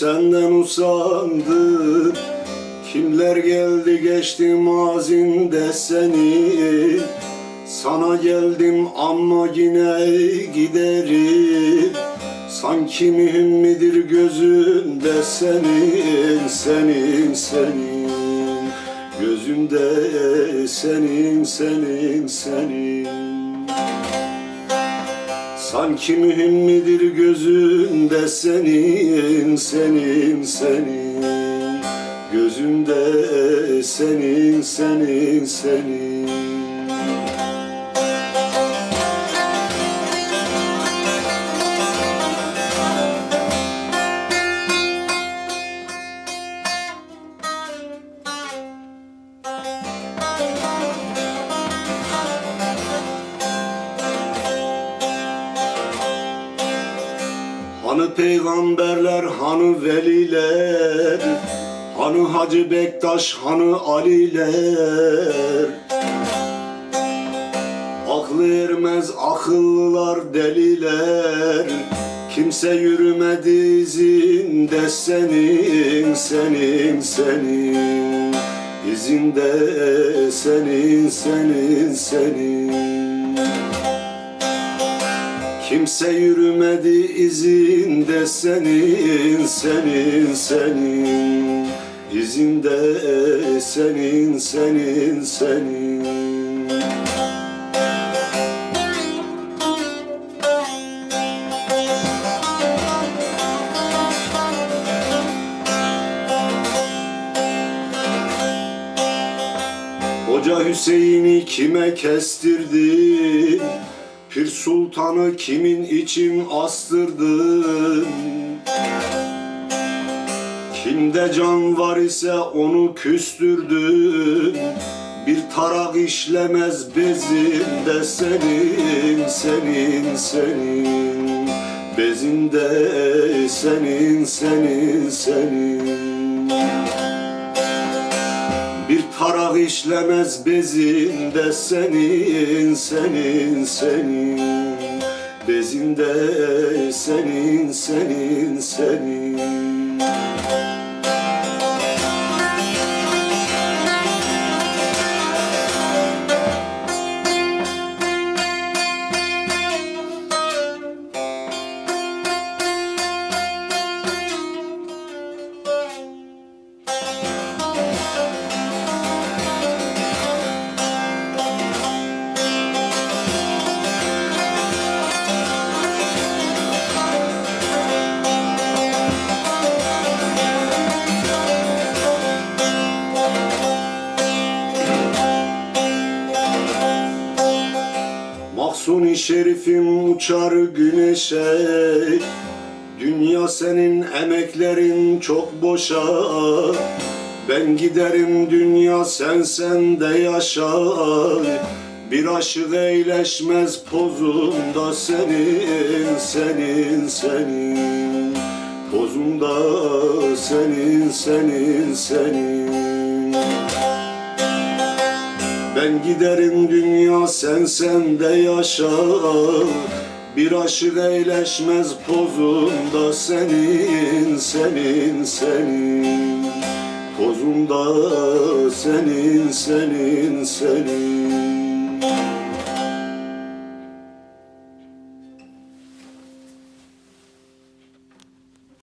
sandım Kimler geldi geçti mazinde seni? Sana geldim ama yine giderim Sanki mühim midir gözünde senin, senin, senin? Gözümde senin, senin, senin Sanki mühim midir gözünde senin, senin, senin? Gözümde senin, senin, senin Hanı peygamberler, hanı veliler Hanı Hacı Bektaş, hanı Aliler. Aklı ermez akıllılar deliler. Kimse yürümedi izinde senin, senin, senin. İzinde senin, senin, senin Kimse yürümedi izinde senin, senin, senin İzinde senin, senin, senin Hoca Hüseyin'i kime kestirdin? Pir sultanı kimin için astırdın? Kimde can var ise onu küstürdün. Bir tarak işlemez bezinde senin, senin, senin. Bezinde senin, senin, senin. bir tarak işlemez bezinde senin, senin, senin. Bezinde senin, senin, senin Mahsuni şerifim uçar güneşe. Dünya senin emeklerin çok boşa. Ben giderim dünya sen sende yaşa. Bir aşık eğleşmez pozunda senin Senin senin. Pozunda senin senin senin ben giderim dünya sen sende yaşa Bir aşık eğleşmez pozunda senin senin senin. Pozunda senin senin senin